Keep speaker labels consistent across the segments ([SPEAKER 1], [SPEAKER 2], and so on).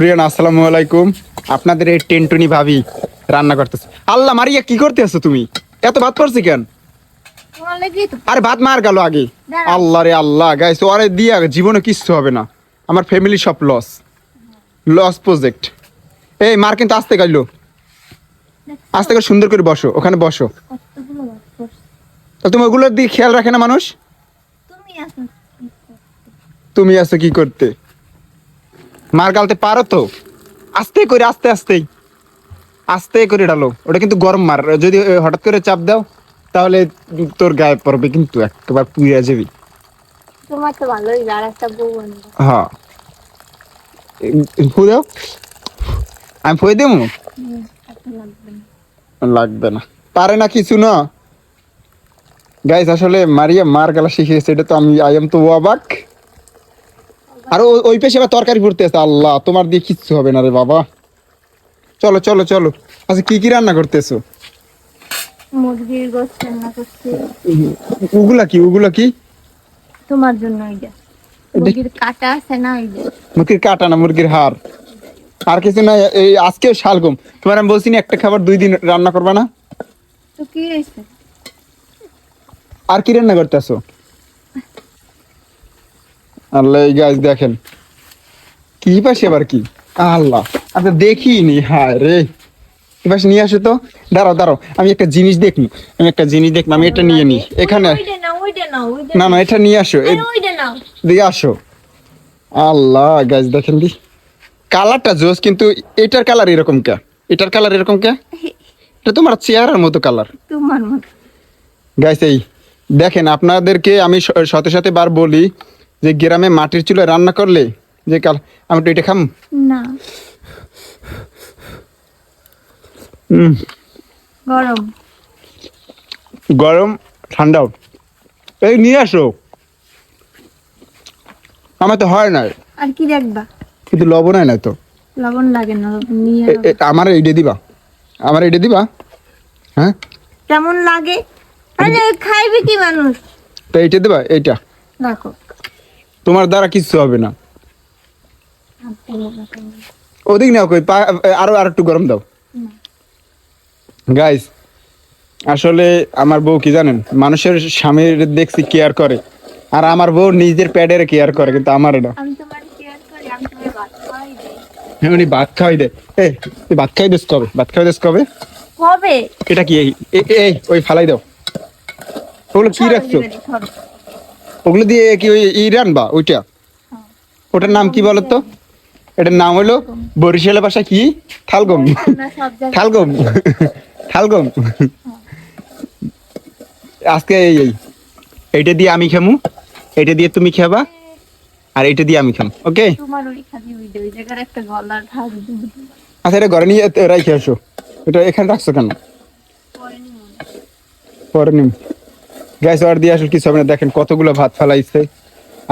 [SPEAKER 1] প্রিয়ান আসসালামু আলাইকুম। আপনাদের এই টেনটুনি ভাবি রান্না করতেছে। আল্লাহ মারিয়া কি করতে আছো তুমি? এত ভাত পড়ছি কেন?
[SPEAKER 2] তোমার লেগেই তো
[SPEAKER 1] আরে ভাত মার গেল আগে। আল্লাহ রে আল্লাহ গাইস ওরে দিয়া জীবনে কিচ্ছু হবে না। আমার ফ্যামিলি সব লস লস প্রজেক্ট এই মার কিন্তু আসতে গেল আসতে করে সুন্দর করে বসো ওখানে বসো। তুমি ওগুলোর দিকে খেয়াল রাখে না মানুষ?
[SPEAKER 2] তুমি আসো।
[SPEAKER 1] তুমি আছো কি করতে? মার গালতে পারো তো? আস্তে করে আস্তে আস্তেই। আস্তে করে ডালো। ওটা কিন্তু গরম মার। যদি হঠাৎ করে চাপ দাও তাহলে তোর গায়ে পড়বে কিন্তু একবার পুড়ে যাবি।
[SPEAKER 2] তোমার তো ভালোই আর একটা বউ
[SPEAKER 1] হ্যাঁ ফু দাও। আমি ফুয়ে দেবো?
[SPEAKER 2] লাগবে না।
[SPEAKER 1] পারে না কিছু না? গাইস আসলে মারিয়া মার গালা শিখিয়েছে এটা তো আমি আই এম তো অবাক। আর ওই পেশে আবার তরকারি পড়তে আছে। আল্লাহ তোমার দিয়ে কিচ্ছু হবে না রে বাবা। চলো চলো চলো। আচ্ছা কি কি রান্না করতেছো?
[SPEAKER 2] মুরগির গোস রান্না করছি।
[SPEAKER 1] ওগুলা কি? ওগুলা কি?
[SPEAKER 2] তোমার জন্য মুরগির কাটা আছে না
[SPEAKER 1] মুরগির কাটা না মুরগির হাড়। আর কিছু না এই আজকেও শালগম। তোমার আমি বলছি না একটা খাবার দুই দিন রান্না করবা না?
[SPEAKER 2] তো কি
[SPEAKER 1] আর কি রান্না করতেছো? আল্লাহ এই গাছ দেখেন। কি পাশে আবার কি? আল্লাহ আচ্ছা দেখিনি হায় রে। এই পাশে নিয়ে আসো তো। দাঁড়াও দাঁড়াও আমি একটা জিনিস দেখব। আমি একটা জিনিস দেখব আমি এটা নিয়ে নিই। এখানে না না এটা নিয়ে আসো। দিকে আসো। আল্লাহ গাছ দেখেন দি। কালারটা জোস কিন্তু এটার কালার এরকম কে? এটার কালার এরকম কে? এটা তোমার চেয়ারের মতো কালার।
[SPEAKER 2] তোমার মতো।
[SPEAKER 1] গাইস এই দেখেন আপনাদেরকে আমি সাথে সাথে বার বলি যে গ্রামে মাটির চুলায় রান্না করলে যে কাল আমি তো এটা খাম?
[SPEAKER 2] না। গরম।
[SPEAKER 1] গরম ঠান্ডাও এই নিয়ে আসো। আমার তো হয় না।
[SPEAKER 2] আর কি দেখবা?
[SPEAKER 1] কিন্তু লবণ হয় না তো।
[SPEAKER 2] লবণ লাগে না নিয়ে
[SPEAKER 1] আমার এইটা দিবা। আমার এইটা দিবা? হ্যাঁ?
[SPEAKER 2] কেমন লাগে? আরে খাইবে কি মানুষ?
[SPEAKER 1] তো এইটা দিবা এইটা।
[SPEAKER 2] দেখো।
[SPEAKER 1] তোমার দ্বারা কিচ্ছু হবে না। ওদিক নাও কই আরও আর একটু গরম দাও। গাইস আসলে আমার বউ কি জানেন মানুষের স্বামীর দেখছি কেয়ার করে আর আমার বউ নিজের প্যাডের কেয়ার করে কিন্তু আমার এটা
[SPEAKER 2] খাওয়াই দেই।
[SPEAKER 1] উনি ভাত খাওয়াই এই তুই ভাত খাই দিস কবে? ভাত খাওয়াই দিস কবে?
[SPEAKER 2] কবে?
[SPEAKER 1] এটা কি এই ওই ফালাই দাও। ওগুলো কি রাখছো। ওগুলো দিয়ে কি ওই ই রানবা ওইটা? ওটার নাম কি বলতো? এটার নাম হলো বরিশালের ভাষা কি? থালগম।
[SPEAKER 2] জায়গায়
[SPEAKER 1] থালগম। থালগম। আজকে এই এই। এইটা দিয়ে আমি খামু। এইটা দিয়ে তুমি খাবা। আর এইটা দিয়ে আমি খাম। ওকে?
[SPEAKER 2] তোমার ওই খালি ওই জায়গার একটা গলার ভাগ
[SPEAKER 1] আচ্ছা এটা ঘরে নিয়ে রাখি আসো। এটা এখানে রাখছো কেন?
[SPEAKER 2] পরে
[SPEAKER 1] নিম গ্যাস অর্ডার দিয়ে আসলে কিছু হবে না। দেখেন কতগুলো ভাত ফেলাইছে।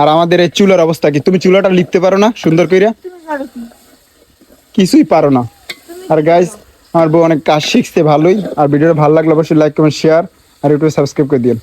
[SPEAKER 1] আর আমাদের এই চুলার অবস্থা কি? তুমি চুলাটা লিখতে পারো না? সুন্দর কইরা? কিছুই পারো না। আর গাইস আমার বউ অনেক কাজ শিখছে ভালোই। আর ভিডিওটা ভালো লাগলে অবশ্যই লাইক কমেন্ট শেয়ার আর ইউটিউবে সাবস্ক্রাইব করে দিন